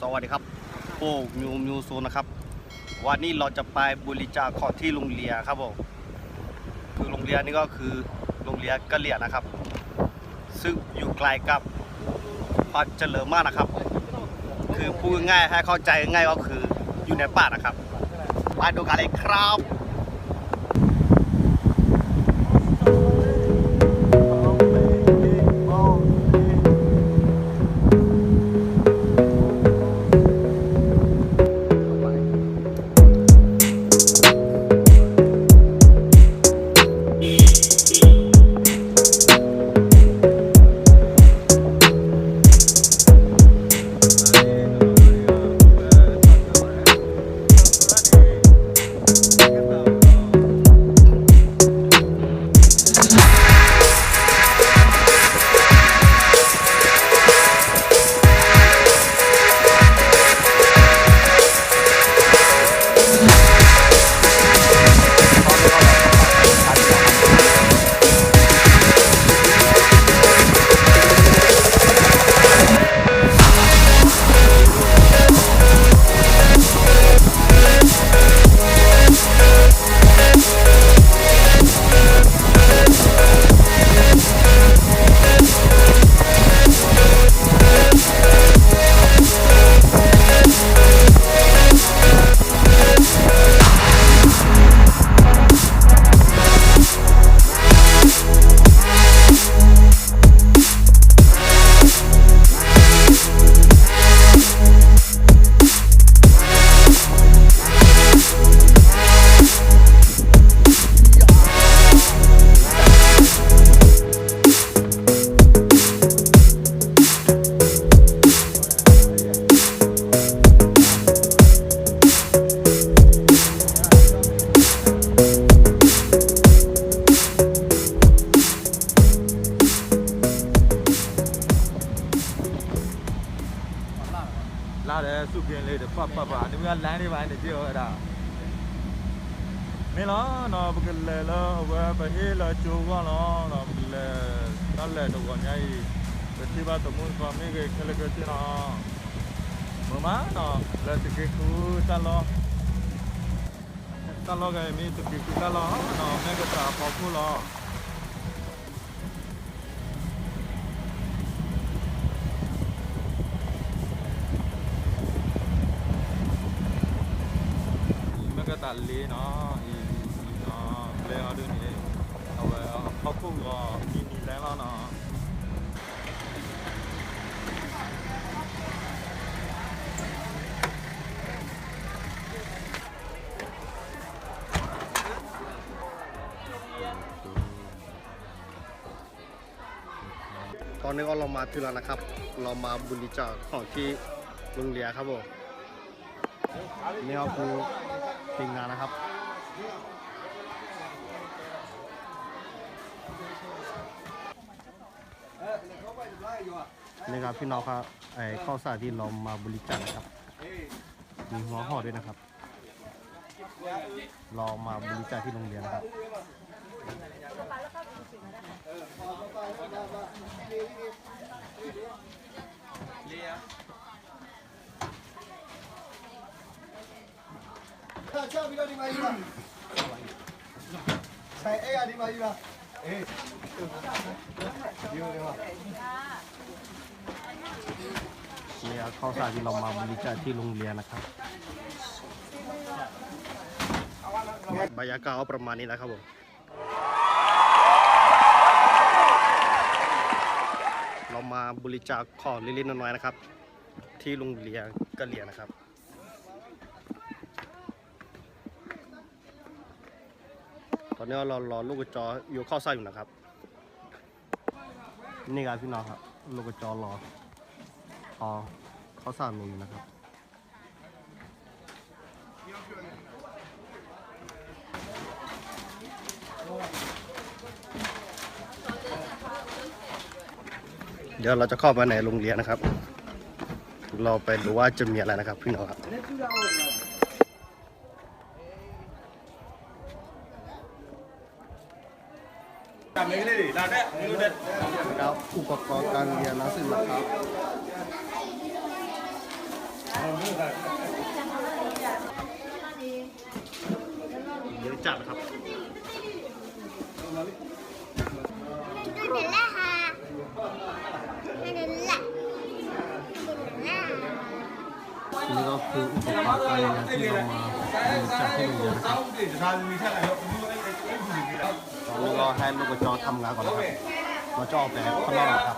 สวัสดีครับโป้มิวมิวโซนะครับ วันนี้เราจะไปบริจาคของที่โรงเรียนครับผมคือโรงเรียนนี่ก็คือโรงเรียนกะเหรี่ยนะครับ ซึ่งอยู่ไกลกับปัดเจริญมากนะครับ คือพูดง่ายให้เข้าใจง่ายก็คืออยู่ในป่านะครับไปดูกันเลยครับ လာတယ်စုပြင်းလေးတွေပတ်ပတ်ပါဒီကလမ်းတွေပိုင်းတွေကြည့်ရတာမင်းလားနော်ဘကလေလောဝဲဘဟေလာချိုကလောနော်ဘကလေတလဲတော့ကညာကြီးပတိပါတမုန်သွားမိကခလကတိနာမမနော်လက်တကေကူတလောတလောကမီတကေကူတလောနော်မေကတာပေါခုလောမကတလေး ตัดลีนอีอีนอเลี้ยงดูนี่เอาไว้เขา이나레ก็มีนี่แล้วนะตอนนี้ก็เรามาถึงแล้วนะครับ เรามาบุรีจาของที่ลุงเลียครับผมนี่ครับคือ ทีมงานนะครับนี่ครับพี่น้องครับไอ้ข้าวสารที่เรามาบริจาคนะครับมีหัวห่อด้วยนะครับ เรามาบริจาคที่โรงเรียนนะครับ ပြီးတော့ဒီမှာယူလာဆိုင်အဲ့ရဒီမှာယူလာအေးယူတယ်ပါ นี่ครับข้าวสารที่เรามาบริจาคที่โรงเรียนนะครับบรรยากาศก็ประมาณนี้แหละครับผม เรามาบริจาคของเล็กๆน้อยๆนะครับ ที่โรงเรียนกะเหรี่ยงนะครับ นนี้เรารอลูกกระจออยู่เข้าไส้อยู่นะครับ นี่ครับพี่น้องครับ ลูกกระจอรอพอเขาสามมีนะครับเดี๋ยวเราจะเข้าไปในโรงเรียนนะครับ เราไปดูว่าจะมีอะไรนะครับพี่น้องครับ ครับอุปกรณ์การเรียนนะสินะครับเยอะจัดครับนี่ก็คืออุปกรณ์การเรียนที่เรามาจัดให้ดูนะครับ ตอนนี้ก็ให้ลูกกระจอทำงานก่อนนะครับเราจะออกไปข้างนอกนะครับ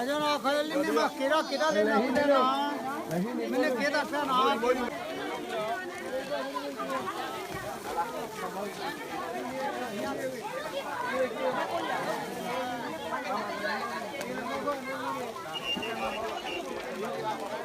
Ajana เ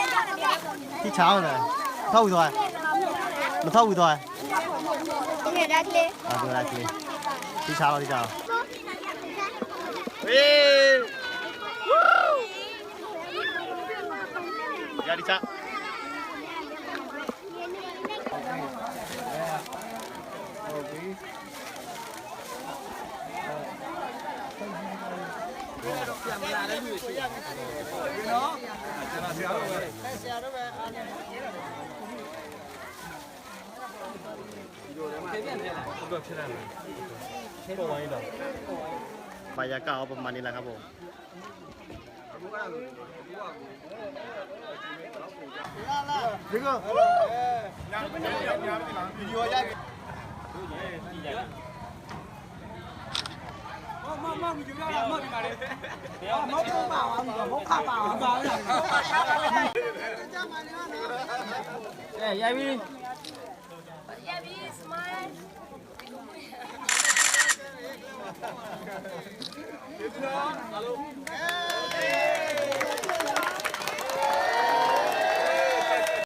Chứ cháo rồi, Thâu rồi Nó thâu rồi Cái này ra kia À vừa ra kia Chứ cháo đi chào. Ra đi chào Hãy subscribe cho kênh Ghiền Mì Gõ Để không bỏ lỡ những video hấp dẫn อะไร Selesai. ฮะ Sabu. ซาบูโดมือที่เช้าเลยเท่าอีกตัวมันเท่าอีกตัว Ini dah le. อ่ะดูอะไรทีที่เช้าที่เช้าเฮ้ยยาดิชา บรรยากาศประมาณนี้แหละครับผม这个 Eh, ya vi. Ya vi, smile. Hello. Hey.